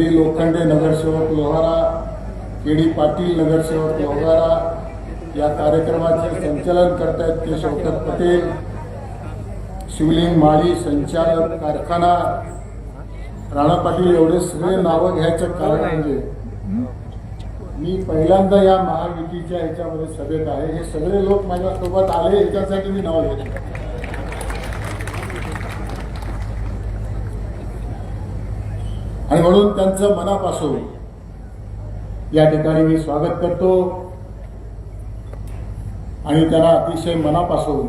D Lokhande नगरसेवक लोहारा के D Patil नगरसेवक लोहारा या कार्यक्रमाचे संचालन करतायत ते शौकत पटेल शिवलिंग माळी संचालक कारखाना. राणा पाटील एवढे सगळे नावं घ्यायचं कारण म्हणजे मी पहिल्यांदा या महायुतीच्या ह्याच्यामध्ये सभेत आहे. हे सगळे लोक माझ्यासोबत आले याच्यासाठी मी नाव घेतलं. आणि म्हणून त्यांचं मनापासून या ठिकाणी मी स्वागत करतो. आणि त्यांना अतिशय मनापासून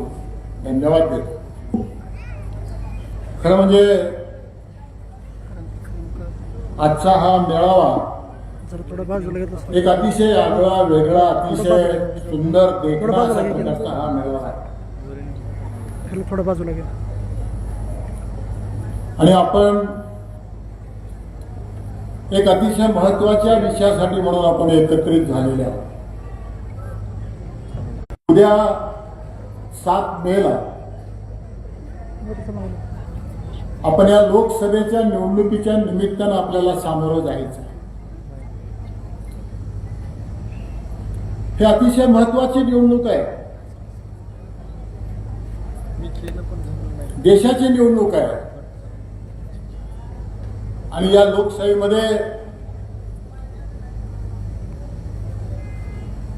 धन्यवाद देतो. खरं म्हणजे आजचा हा मेळावा एक अतिशय आगळा वेगळा अतिशय सुंदर प्रकारचा हा मेळावा आणि आपण एक अतिशय महत्त्वाच्या विषयासाठी म्हणून आपण एकत्रित झालेले आहोत. उद्या सात मेला आपण या लोकसभेच्या निवडणुकीच्या निमित्तानं आपल्याला सामोरं जायचं आहे. हे अतिशय महत्वाची निवडणूक आहे. देशाची निवडणूक आहे. आणि या लोकशाहीमध्ये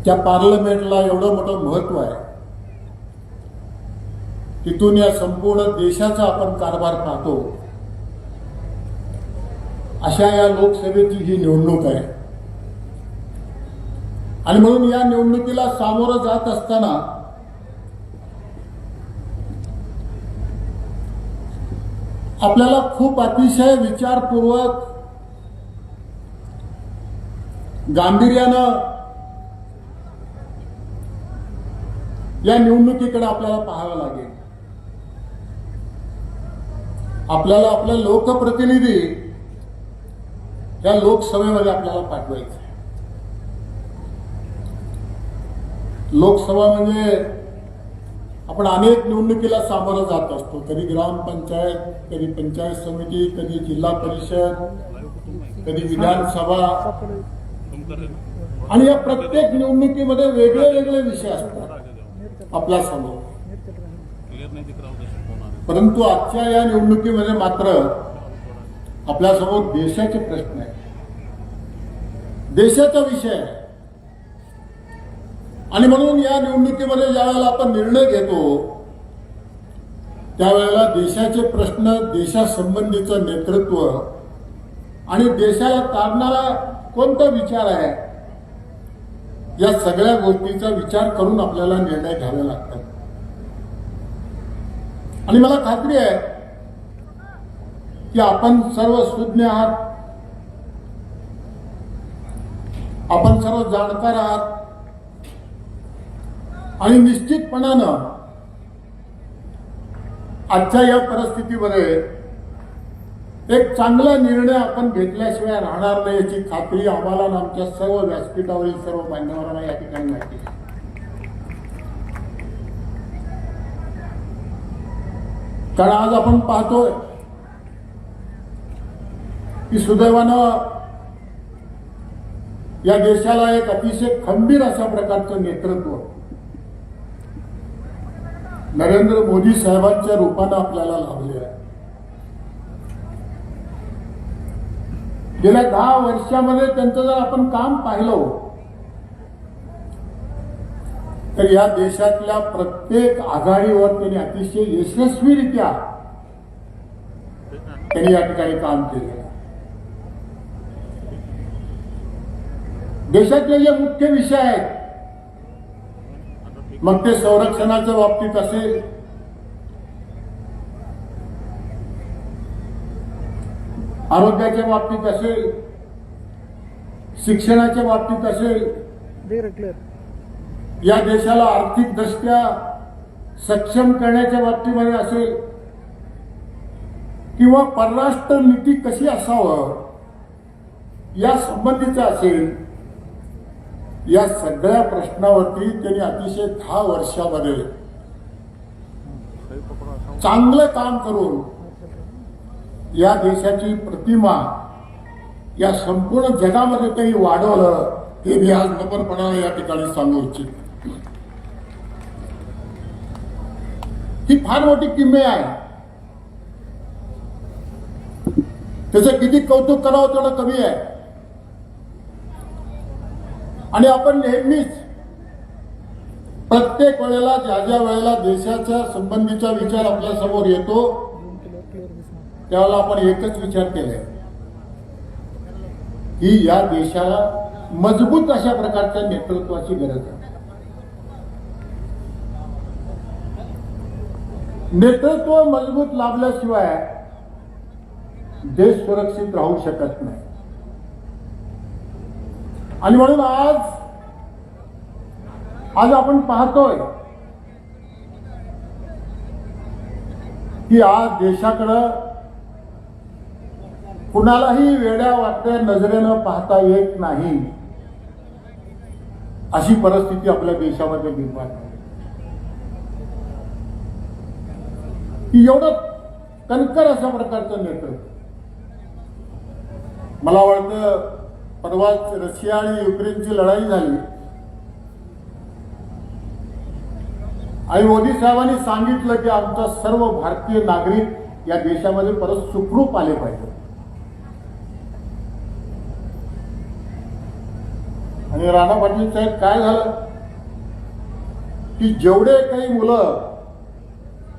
त्या पार्लमेंटला एवढं मोठं महत्त्व आहे. तिथून या संपूर्ण देशाचा आपण कारभार पाहतो. अशा या लोकसभेची ही निवडणूक आहे. आणि म्हणून या निवडणुकीला सामोरं जात असताना आपल्याला खूप अतिशय विचारपूर्वक गांभीर्यानं या निवडणुकीकडे आपल्याला पाहावं लागेल. आपल्याला आपले लोकप्रतिनिधी या लोकसभेमध्ये आपल्याला पाठवायचे लोकसभा म्हणजे आपण अनेक निवडणुकीला सामोरं जात असतो. कधी ग्रामपंचायत कधी पंचायत समिती कधी जिल्हा परिषद कधी विधानसभा. आणि या प्रत्येक निवडणुकीमध्ये वेगळे वेगळे विषय असतात. आपल्यासमोर. परंतु आजच्या या निवडणुकीमध्ये मात्र आपल्यासमोर देशाचे प्रश्न आहे देशाचा विषय आहे. आणि म्हणून या निवडणुकीमध्ये ज्यावेळेला आपण निर्णय घेतो त्यावेळेला देशाचे प्रश्न देशासंबंधीचं नेतृत्व आणि देशाला तारणारा कोणता विचार आहे या सगळ्या गोष्टीचा विचार करून आपल्याला निर्णय घ्यावे लागतात. आणि मला खात्री आहे की आपण सर्व सुज्ञ आहात आपण सर्व जाणकार आहात आणि निश्चितपणानं आजच्या या परिस्थितीमध्ये एक चांगला निर्णय आपण घेतल्याशिवाय राहणार नाही याची खात्री आम्हाला आमच्या सर्व व्यासपीठावरील सर्व मान्यवरांना या ठिकाणी माहिती कारण आज आपण पाहतोय की सुदैवानं या देशाला एक अतिशय खंबीर अशा प्रकारचं नेतृत्व नरेंद्र मोदी साहेबांच्या रूपानं आपल्याला लाभले आहे. गेल्या दहा वर्षामध्ये त्यांचं जर आपण काम पाहिलं तर या देशातल्या प्रत्येक आघाडीवर त्यांनी अतिशय यशस्वीरित्या त्यांनी या ठिकाणी काम केले. देशातले जे मुख्य विषय आहेत मग ते संरक्षणाच्या बाबतीत असेल. आरोग्याच्या बाबतीत असेल. शिक्षणाच्या बाबतीत असेल. या देशाला आर्थिक दृष्ट्या सक्षम करण्याच्या बाबतीमध्ये असेल. किंवा परराष्ट्र नीती कशी असावं? या संबंधीचं असेल. या सगळ्या प्रश्नावरती त्यांनी अतिशय दहा वर्षामध्ये चांगलं काम करून या देशाची प्रतिमा या संपूर्ण जगामध्ये त्यांनी वाढवलं हे मी आज नम्रपणाने या ठिकाणी सांगू इच्छित. ही फार मोठी किंमत आहे. त्याचं किती कौतुक करावं तेवढं कमी आहे. आणि आपण नेहमीच प्रत्येक वेळेला ज्या ज्या वेळेला देशाच्या संबंधीचा विचार आपल्यासमोर येतो त्यावेळेला आपण एकच विचार केलाय. की या देशाला मजबूत अशा प्रकारच्या नेतृत्वाची गरज आहे. नेतृत्व मजबूत लाभल्याशिवाय देश सुरक्षित राहू शकत नाही. आणि म्हणून आज आज आपण पाहतोय की आज देशाकडं कुणालाही वेड्या वाटत्या नजरेनं पाहता येत नाही अशी परिस्थिती आपल्या देशामध्ये निर्माण की एवढं कणकर अशा प्रकारचं नेतृत्व. मला वाटतं परवाच रशिया आणि युक्रेनची लढाई झाली. आणि मोदी साहेबांनी सांगितलं की आमचा सर्व भारतीय नागरिक या देशामध्ये परत सुखरूप आले पाहिजे. आणि राणा पाटील साहेब काय झालं? की जेवढे काही मुलं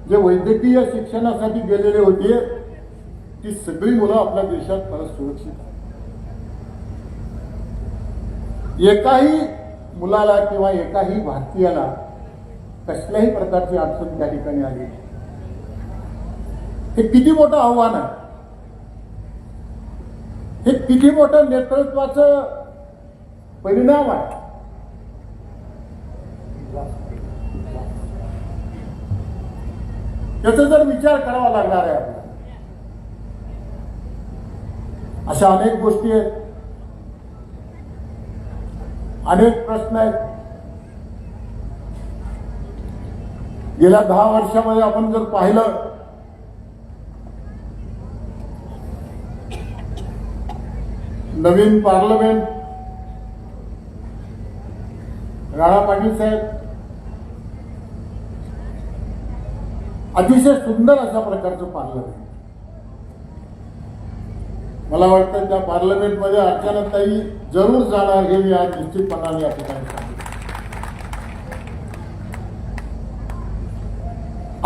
जे वैद्यकीय शिक्षणासाठी गेलेले होते ती सगळी मुलं आपल्या देशात परत सुरक्षित आहेत. एकाही मुलाला किंवा एकाही भारतीयाला कसल्याही प्रकारची अडचण त्या ठिकाणी आली हे किती मोठं आव्हान आहे. हे किती मोठं नेतृत्वाचं परिणाम आहे. त्याचा जर विचार करावा लागणार आहे आपल्याला. अशा अनेक गोष्टी आहेत. अनेक प्रश्न आहेत. गेल्या दहा वर्षामध्ये आपण जर पाहिलं नवीन पार्लमेंट राणा पाटील साहेब अतिशय सुंदर अशा प्रकारचं पार्लमेंट. मला वाटतं त्या पार्लमेंटमध्ये अर्चनाताई जरूर जाणार हे मी आज निश्चितपणाने या ठिकाणी सांगितलं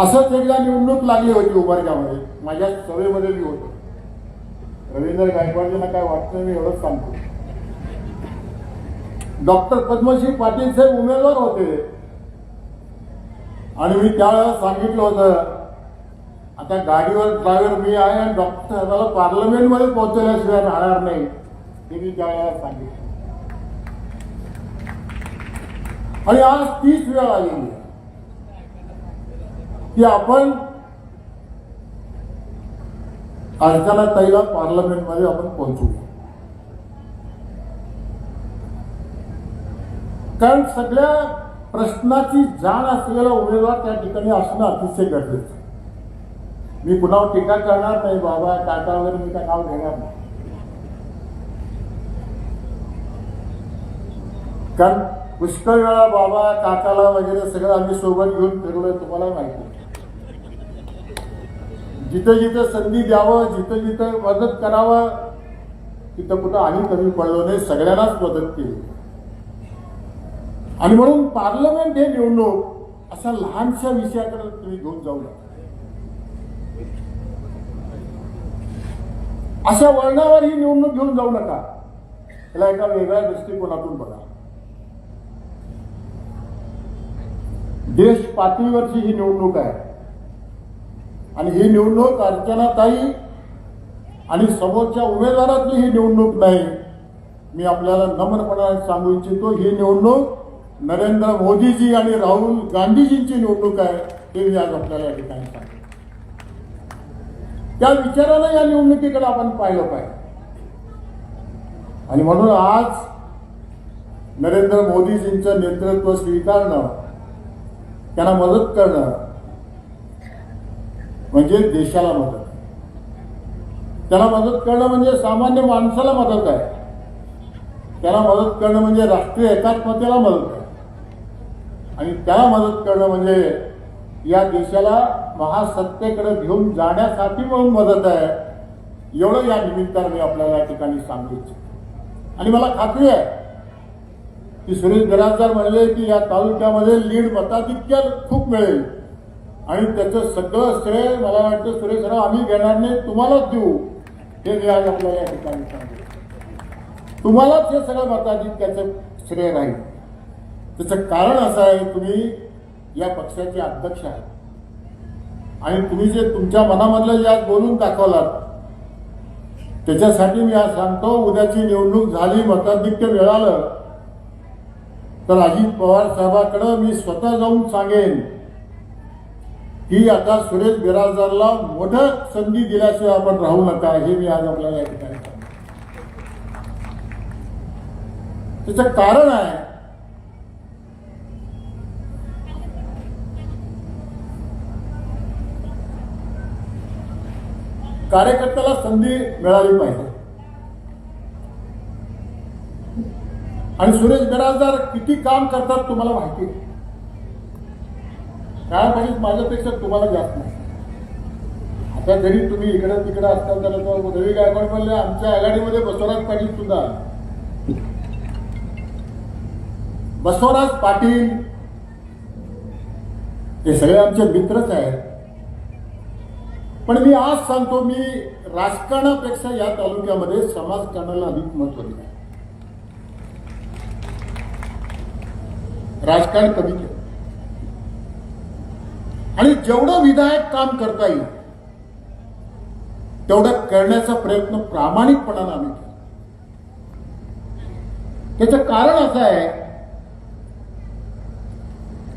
असंच एकदा निवडणूक लागली होती उभारक्यामध्ये माझ्या सभेमध्ये मी होतो. रवींद्र गायकवाडजींना काय वाटतं मी एवढंच सांगतो. डॉक्टर पद्मश्री पाटील साहेब उमेदवार होते. आणि मी त्यावेळेला सांगितलं होतं आता गाडीवर ड्रायव्हर मी आहे आणि डॉक्टर साहेबाला पार्लमेंटमध्ये पोहोचवल्याशिवाय राहणार नाही. हे मी त्यावेळेला सांगितलं. आणि आज तीच वेळ आलेली आहे. की आपण अर्चना ताईला पार्लमेंटमध्ये आपण पोहोचू. कारण सगळ्या प्रश्नाची जाण असलेला उमेदवार त्या ठिकाणी असणं अतिशय गरजेचं मी कुणावर टीका करणार नाही बाबा. टाटा वगैरे मी काय नाव घेणार नाही. कारण पुष्कळ वेळा बाबा काकाला वगैरे सगळं आम्ही सोबत घेऊन फिरलोय तुम्हाला माहिती आहे. जिथं जिथं संधी द्यावं जिथं जिथं मदत करावं तिथं कुठं आम्ही कमी पडलो नाही सगळ्यांनाच मदत केली. आणि म्हणून पार्लमेंट हे निवडणूक अशा लहानशा विषयाकडे तुम्ही घेऊन जाऊ नका. अशा वळणावर ही निवडणूक घेऊन जाऊ नका. त्याला एका वेगळ्या दृष्टिकोनातून बघा. देश पातळीवरची ही निवडणूक आहे. आणि ही निवडणूक अर्चनाताई आणि समोरच्या उमेदवारातली ही निवडणूक नाही. मी आपल्याला नम्रपणाने सांगू इच्छितो ही निवडणूक नरेंद्र मोदीजी आणि राहुल गांधीजींची निवडणूक आहे हे मी आज आपल्याला या ठिकाणी सांगतो. त्या विचारानं या निवडणुकीकडे आपण पाहिलं पाहिजे. आणि म्हणून आज नरेंद्र मोदीजींचं नेतृत्व स्वीकारणं त्यांना मदत करणं म्हणजे देशाला मदत. त्याला मदत करणं म्हणजे सामान्य माणसाला मदत आहे. त्याला मदत करणं म्हणजे राष्ट्रीय एकात्मतेला मदत आहे. आणि त्याला मदत करणं म्हणजे या देशाला महासत्तेकडे घेऊन जाण्यासाठी म्हणून मदत आहे. एवढं या निमित्तानं मी आपल्याला या ठिकाणी सांगू इच्छितो. आणि मला खात्री आहे की सुरेश बिराजदार म्हणले की या तालुक्यामध्ये लीड मताधिक्य खूप मिळेल. आणि त्याचं सगळं श्रेय मला वाटतं सुरेशराव आम्ही घेणार नाही तुम्हालाच देऊ. हे मी आज आपल्याला या ठिकाणी सांगतो तुम्हालाच हे सगळं मताधिक्याचं श्रेय राहील. त्याचं कारण असं आहे तुम्ही या पक्षाचे अध्यक्ष आहात. आणि तुम्ही जे तुमच्या मनामधलं जे आज बोलून दाखवलात त्याच्यासाठी मी आज सांगतो उद्याची निवडणूक झाली मताधिक्य मिळालं तर अजित पवार साहेबाकडं मी स्वतः जाऊन सांगेन की आता सुरेश बिराजदारला मोठं संधी दिल्याशिवाय आपण राहू नका हे मी आज आपल्याला या ठिकाणी सांगतो त्याचं कारण आहे कार्यकर्त्याला संधी मिळाली पाहिजे. आणि सुरेश बिराजदार किती काम करतात तुम्हाला माहिती काय माहीत माझ्यापेक्षा तुम्हाला जास्त नाही. आता जरी तुम्ही इकडे तिकडे असताल तर रवी गायकवाड म्हणले आमच्या आघाडीमध्ये बसवराज पाटील सुद्धा बसवराज पाटील हे सगळे आमचे मित्रच आहेत. पण मी आज सांगतो मी राजकारणापेक्षा या तालुक्यामध्ये समाजकारणाला अधिक महत्त्व दिलं राजकारण कमी केलं. आणि जेवढं विधायक काम करता येईल तेवढं करण्याचा प्रयत्न प्रामाणिकपणानं आम्ही केला. त्याचं कारण असं आहे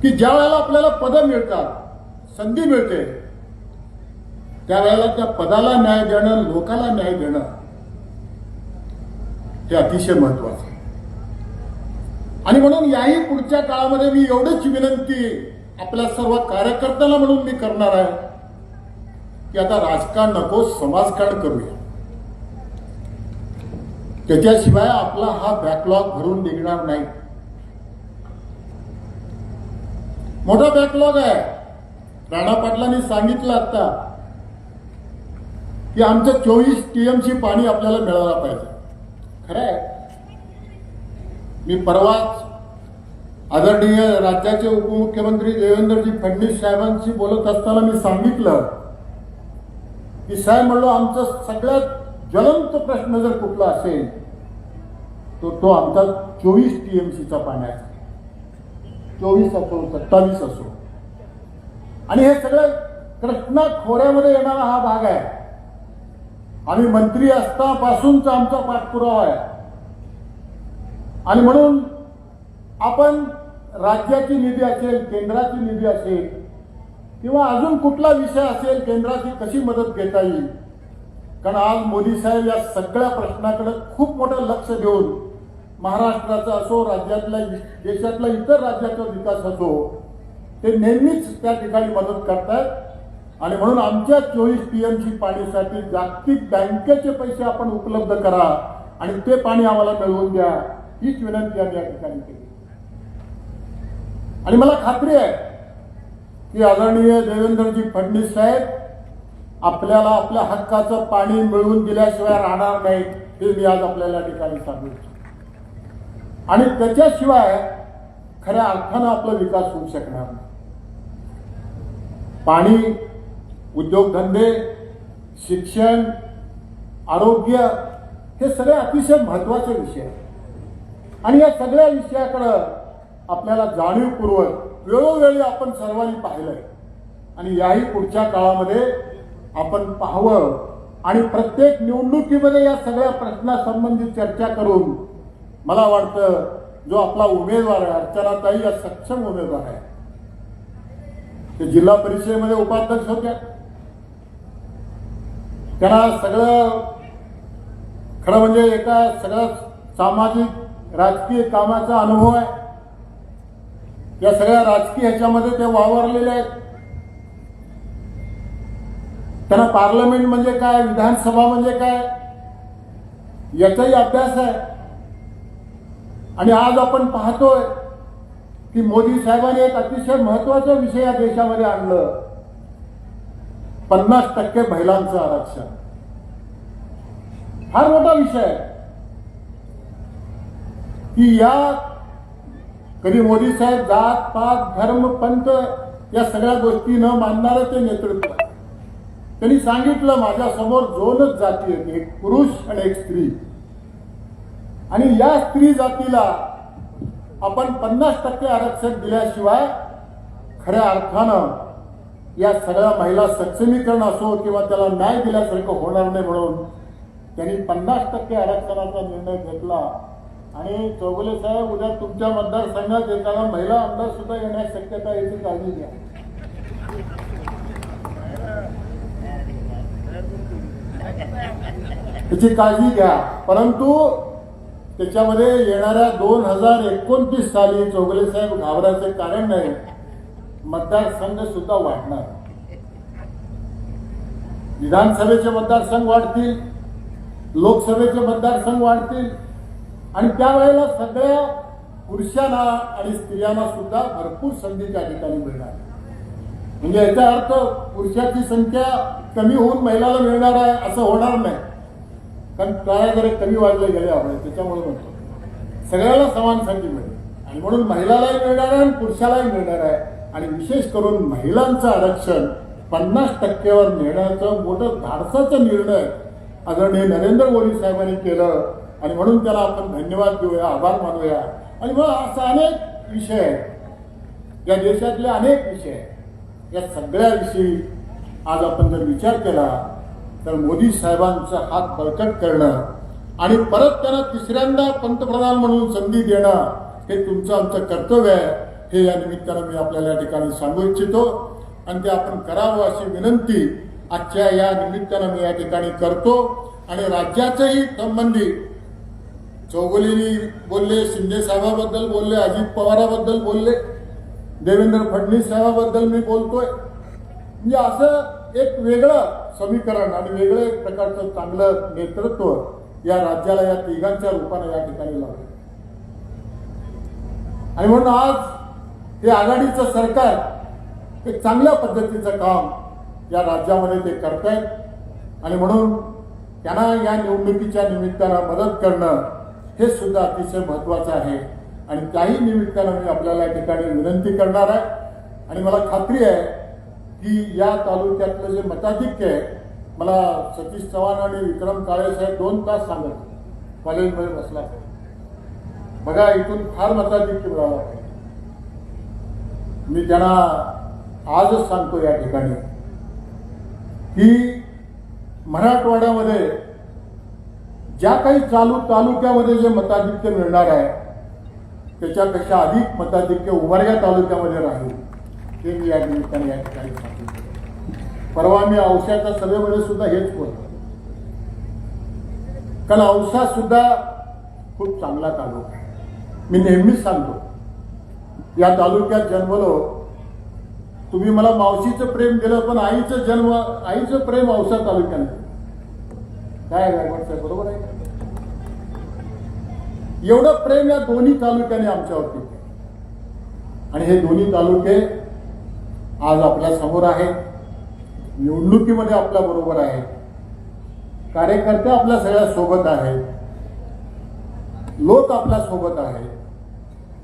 की ज्या वेळेला आपल्याला पदं मिळतात संधी मिळते त्यावेळेला त्या पदाला न्याय देणं लोकाला न्याय देणं हे अतिशय महत्वाचं आणि म्हणून याही पुढच्या काळामध्ये मी एवढीच विनंती आपल्या सर्व कार्यकर्त्याला म्हणून मी करणार आहे की आता राजकारण नको समाजकारण करूया. त्याच्याशिवाय आपला हा बॅकलॉग भरून निघणार नाही. मोठा बॅकलॉग आहे. राणा पाटलांनी सांगितलं आता की आमचं चोवीस टीएमसी पाणी आपल्याला मिळायला पाहिजे. खरं आहे मी परवाच आदरणीय राज्याचे उपमुख्यमंत्री देवेंद्रजी फडणवीस साहेबांशी बोलत असताना मी सांगितलं की साहेब म्हणलो आमचा सगळ्यात ज्वलंत प्रश्न जर कुठला असेल तो तो आमचा चोवीस टीएमसीचा पाण्याचा चोवीस असो सत्तावीस असो. आणि हे सगळं कृष्णा खोऱ्यामध्ये येणारा हा भाग आहे. आम्ही मंत्री असतापासूनचा आमचा पाठपुरावा आहे. आणि म्हणून आपण राज्याची निधी असेल केंद्राची निधी असेल किंवा अजून कुठला विषय असेल केंद्राची कशी मदत घेता येईल? कारण आज मोदी साहेब या सगळ्या प्रश्नाकडे खूप मोठं लक्ष देऊन महाराष्ट्राचा असो राज्यातला देशातला इतर राज्याचा विकास असो ते नेहमीच त्या ठिकाणी मदत करतायत. आणि म्हणून आमच्या चोवीस टीएमसी पाणीसाठी जागतिक बँकेचे पैसे आपण उपलब्ध करा आणि ते पाणी आम्हाला मिळवून द्या हीच विनंती आम्ही या ठिकाणी केली. आणि मला खात्री आहे की आदरणीय देवेंद्रजी फडणवीस साहेब आपल्याला आपल्या हक्काचं पाणी मिळवून दिल्याशिवाय राहणार नाही हे मी आज आपल्याला ठिकाणी सांगू इच्छितो आणि त्याच्याशिवाय खऱ्या अर्थानं आपला विकास होऊ शकणार नाही. पाणी उद्योगधंदे शिक्षण आरोग्य हे सगळे अतिशय महत्त्वाचे विषय आहेत. आणि या सगळ्या विषयाकडं आपल्याला जाणीवपूर्वक वेळोवेळी आपण सर्वांनी पाहिलंय. आणि याही पुढच्या काळामध्ये आपण पाहावं आणि प्रत्येक निवडणुकीमध्ये या सगळ्या प्रश्नासंबंधी चर्चा करून मला वाटतं जो आपला उमेदवार आहे अर्चनाताई या सक्षम उमेदवार आहे. ते जिल्हा परिषदेमध्ये उपाध्यक्ष होत्या. त्यांना सगळं खरं म्हणजे एका सगळ्या सामाजिक राजकीय कामाचा अनुभव आहे. या सगळ्या राजकीय ह्याच्यामध्ये ते वावरलेले आहेत. त्यांना पार्लमेंट म्हणजे काय विधानसभा म्हणजे काय याचाही अभ्यास आहे. आणि आज आपण पाहतोय की मोदी साहेबांनी एक अतिशय महत्त्वाचा विषय या देशामध्ये आणलं. पन्नास टक्के महिलांचं आरक्षण. फार मोठा विषय आहे. की या कधी मोदी साहेब जात पात धर्म पंथ या सगळ्या गोष्टी न मानणारं ते नेतृत्व त्यांनी सांगितलं माझ्यासमोर दोनच जाती आहेत एक पुरुष आणि एक स्त्री. आणि या स्त्री जातीला आपण पन्नास टक्के आरक्षण दिल्याशिवाय खऱ्या अर्थानं या सगळ्या महिला सक्षमीकरण असो किंवा त्याला न्याय दिल्यासारखं होणार नाही म्हणून त्यांनी पन्नास टक्के आरक्षणाचा निर्णय घेतला. आणि चौगुले साहेब उद्या तुमच्या मतदारसंघात येताना महिला आमदार सुद्धा येण्याची शक्यता याची काळजी घ्या. त्याची काळजी घ्या. परंतु त्याच्यामध्ये येणाऱ्या दोन हजार एकोणतीस साली चौगले साहेब घाबरायचं कारण नाही. मतदारसंघ सुद्धा वाढणार. विधानसभेचे मतदारसंघ वाढतील लोकसभेचे मतदारसंघ वाढतील आणि त्यावेळेला सगळ्या पुरुषांना आणि स्त्रियांना सुद्धा भरपूर संधी त्या ठिकाणी मिळणार. म्हणजे याचा अर्थ पुरुषाची संख्या कमी होऊन महिलाला मिळणार आहे असं होणार नाही. कारण प्राय जरा कमी वाढले गेले आपण त्याच्यामुळे म्हणतो. सगळ्याला समान संधी मिळेल. आणि म्हणून महिलालाही मिळणार आहे आणि पुरुषालाही मिळणार आहे. आणि विशेष करून महिलांचं आरक्षण पन्नास टक्क्यावर नेण्याचं मोठं धाडसाचा निर्णय आदरणीय नरेंद्र मोदी साहेबांनी केलं. आणि म्हणून त्याला आपण धन्यवाद देऊया आभार मानूया. आणि मग असा अनेक विषय आहेत. या देशातले अनेक विषय या सगळ्याविषयी आज आपण जर विचार केला तर मोदी साहेबांचा हात बळकट करणं आणि परत त्यांना तिसऱ्यांदा पंतप्रधान म्हणून संधी देणं हे तुमचं आमचं कर्तव्य आहे. हे या निमित्तानं मी आपल्याला या ठिकाणी सांगू इच्छितो. आणि ते आपण करावं अशी विनंती आजच्या या निमित्तानं मी या ठिकाणी करतो. आणि राज्याचंही संबंधी चौगुलीनी बोलले शिंदे साहेबाबद्दल बोलले अजित पवाराबद्दल बोलले देवेंद्र फडणवीस साहेबाबद्दल मी बोलतोय. म्हणजे असं एक वेगळं समीकरण आणि वेगळं एक प्रकारचं चांगलं नेतृत्व या राज्याला या तिघांच्या रूपाने या ठिकाणी लावलं. आणि म्हणून आज हे आघाडीचं सरकार एक चांगल्या पद्धतीचं काम या राज्यामध्ये ते करत आहेत आणि म्हणून त्यांना या निवडणुकीच्या निमित्तानं मदत करणं हे सुद्धा अतिशय महत्वाचं आहे. आणि त्याही निमित्तानं मी आपल्याला या ठिकाणी विनंती करणार आहे. आणि मला खात्री आहे की या तालुक्यातलं जे मताधिक्य आहे मला सतीश चव्हाण आणि विक्रम काळे साहेब दोन तास सांगत कॉलेजमध्ये बसला बघा इथून फार मताधिक्य मिळालं आहे. मी त्यांना आजच सांगतो या ठिकाणी की मराठवाड्यामध्ये ज्या काही चालू तालुक्यामध्ये जे मताधिक्य मिळणार आहे त्याच्यापेक्षा अधिक मताधिक्य उमरगा तालुक्यामध्ये राहील हे मी या निमित्ताने या ठिकाणी सांगितलं परवा मी औषधाच्या सभेमध्ये सुद्धा हेच बोलतो कारण औषध सुद्धा खूप चांगला तालुका आहे. मी नेहमीच सांगतो या तालुक्यात जन्मलो. तुम्ही मला मावशीचं प्रेम दिलं पण आईचं जन्म आईचं प्रेम औसा तालुक्याने. काय गायकवाड साहेब बरोबर आहे? एवढं प्रेम या दोन्ही तालुक्याने आमच्यावरती आणि हे दोन्ही तालुके आज आपल्यासमोर आहेत. निवडणुकीमध्ये आपल्या बरोबर आहेत. कार्यकर्ते आपल्या सगळ्या सोबत आहेत. लोक आपल्यासोबत आहेत.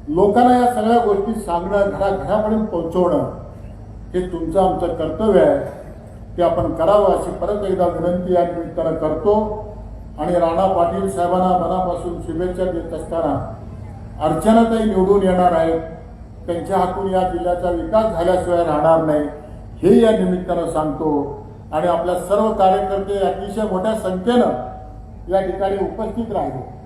लोकांना या सगळ्या गोष्टी सांगणं घराघरापर्यंत पोहोचवणं हे तुमचं आमचं कर्तव्य आहे. ते आपण करावं अशी परत एकदा विनंती या निमित्तानं करतो. आणि राणा पाटील साहेबांना मनापासून शुभेच्छा देत असताना अर्चनाताई निवडून येणार आहेत. त्यांच्या हातून या जिल्ह्याचा विकास झाल्याशिवाय राहणार नाही. हे या निमित्तानं सांगतो. आणि आपल्या सर्व कार्यकर्ते अतिशय मोठ्या संख्येनं या ठिकाणी उपस्थित राहिले.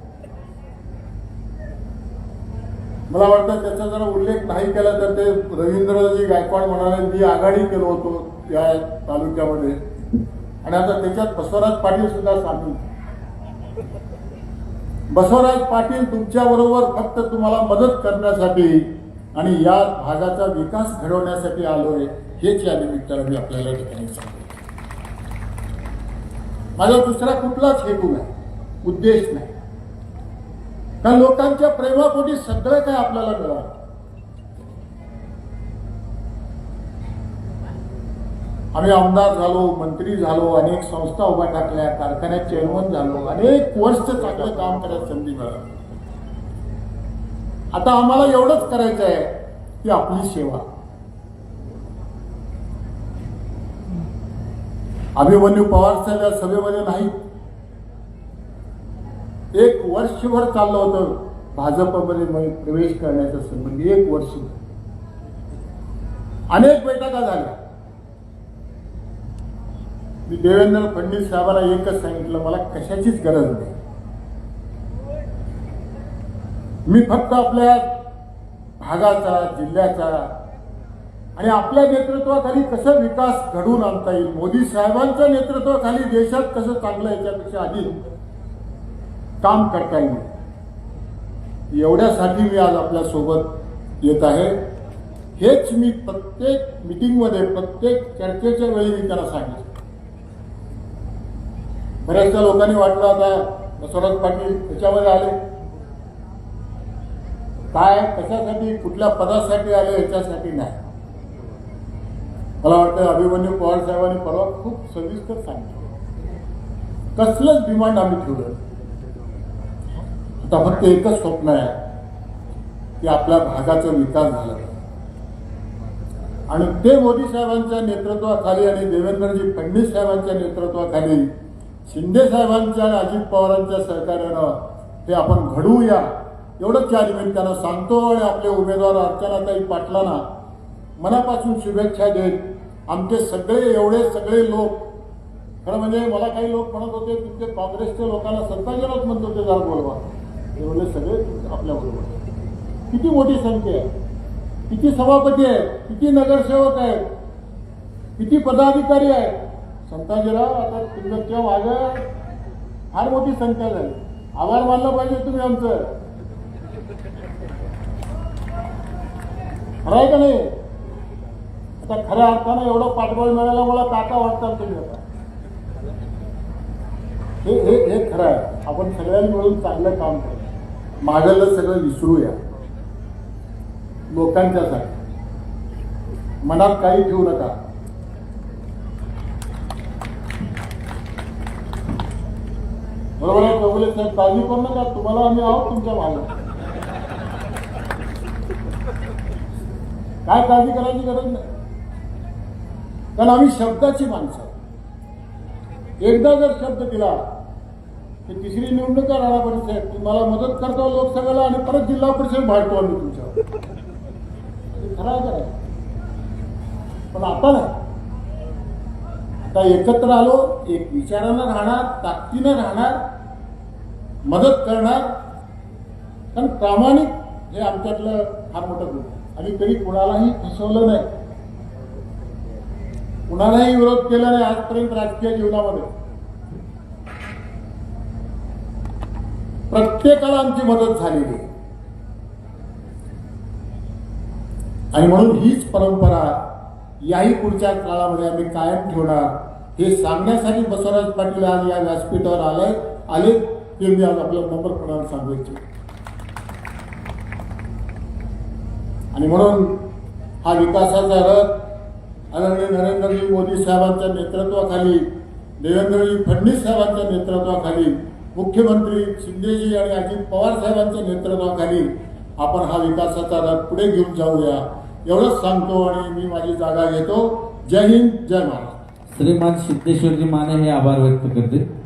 मला वाटतं त्याचा जरा उल्लेख नाही केला तर ते रवींद्रजी गायकवाड म्हणाले मी आघाडी केलो होतो या तालुक्यामध्ये. आणि आता त्याच्यात बसवराज पाटील सुद्धा सामील. बसवराज पाटील तुमच्या बरोबर फक्त तुम्हाला मदत करण्यासाठी आणि या भागाचा विकास घडवण्यासाठी आलोय हेच या निमित्तानं मी आपल्याला ठिकाणी सांगतो. माझा दुसरा कुठलाच हेतू नाही उद्देश नाही. त्या लोकांच्या प्रेमापोटी सगळं काय आपल्याला मिळालं. आम्ही आमदार झालो मंत्री झालो अनेक संस्था उभ्या टाकल्या कारखान्यात चेअरमन झालो अनेक वर्ष चांगलं काम करायला संधी मिळाली. आता आम्हाला एवढंच करायचं आहे की आपली सेवा. अभिमन्यू पवार साहेब या सभेमध्ये नाही एक वर्षभर चाललं होतं. भाजपमध्ये प्रवेश करण्याचा संबंधी एक वर्ष. अनेक बैठका झाल्या. मी देवेंद्र फडणवीस साहेबांना एकच सांगितलं मला कशाचीच गरज नाही. मी फक्त आपल्या भागाचा जिल्ह्याचा आणि आपल्या नेतृत्वाखाली कसं विकास घडवून आणता येईल मोदी साहेबांच्या नेतृत्वाखाली देशात कसं चांगलं याच्यापेक्षा अधिक काम करता येईल. एवढ्यासाठी मी आज आपल्यासोबत येत आहे. हेच मी प्रत्येक मिटिंगमध्ये प्रत्येक चर्चेच्या वेळी मी त्यांना सांगितलं. बऱ्याचशा लोकांनी वाटलं आता बसवराज पाटील त्याच्यामध्ये आले. काय कशासाठी कुठल्या पदासाठी आले याच्यासाठी नाही. मला वाटतं अभिमन्यू पवार साहेबांनी परवा खूप सविस्तर सांगितलं. कसलंच डिमांड आम्ही ठेवलं आता फक्त एकच स्वप्न आहे की आपल्या भागाचा विकास झाला आणि ते मोदी साहेबांच्या नेतृत्वाखाली आणि देवेंद्रजी फडणवीस साहेबांच्या नेतृत्वाखाली शिंदे साहेबांच्या आणि अजित पवारांच्या सहकार्यानं ते आपण घडवूया. एवढंच या निमित्तानं सांगतो आणि आपले उमेदवार अर्चनाताई पाटलांना मनापासून शुभेच्छा देत आमचे सगळे एवढे सगळे लोक खरं म्हणजे मला काही लोक म्हणत होते तुमचे काँग्रेसच्या लोकांना सत्ताजनक म्हणत होते जरा बोलवा. एवढे सगळे आपल्या बरोबर. किती मोठी संख्या आहे. किती सभापती आहे. किती नगरसेवक आहे. किती पदाधिकारी आहे. संताजीराव आता तुमच्या मागं फार मोठी संख्या झाली आभार मानलं पाहिजे तुम्ही आमचं. खरं आहे का नाही? आता खऱ्या अर्थानं एवढं पाठबळ मिळालं मला काका वाटतात तुम्ही आता. हे हे हे खरं आहे. आपण सगळ्यांनी मिळून चांगलं काम करू. मागलं सगळं विसरूया. लोकांच्यासाठी. मनात काही ठेवू नका. बरोबर आहे कबुले साहेब काळजी करू नका. तुम्हाला आम्ही आहोत तुमच्या मागे. काय काळजी करायची गरज नाही. कारण आम्ही शब्दाची माणसं एकदा जर शब्द दिला की तिसरी निवडणूक राणा पाटील साहेब. तुम्हाला मदत करतो लोकसभेला आणि परत जिल्हा परिषद भाडतो आम्ही तुमच्यावर. खरा करा आहे पण आता नाही. आता एकत्र आलो एक विचारानं राहणार ताकदीनं राहणार मदत करणार. कारण प्रामाणिक हे आमच्यातलं फार मोठं गुण आणि कधी कुणालाही फसवलं नाही. कुणालाही विरोध केला नाही आजपर्यंत राजकीय जीवनामध्ये. प्रत्येकाला आमची मदत झालेली आहे. आणि म्हणून हीच परंपरा याही पुढच्या काळामध्ये आम्ही कायम ठेवणार. हे सांगण्यासाठी बसवराज पाटील आज या व्यासपीठावर आले आले ते मी आज आपल्या नम्रपणाला सांगू इच्छितो. आणि म्हणून हा विकासाचा रथ आदरणीय नरेंद्रजी मोदी साहेबांच्या नेतृत्वाखाली देवेंद्रजी फडणवीस साहेबांच्या नेतृत्वाखाली मुख्यमंत्री शिंदेजी आणि अजित पवार साहेबांच्या नेतृत्वाखाली आपण हा विकासाचा रथ पुढे घेऊन जाऊया. एवढंच सांगतो आणि मी माझी जागा घेतो. जय हिंद जय महाराष्ट्र. श्रीमान सिद्धेश्वरजी माने हे आभार व्यक्त करते.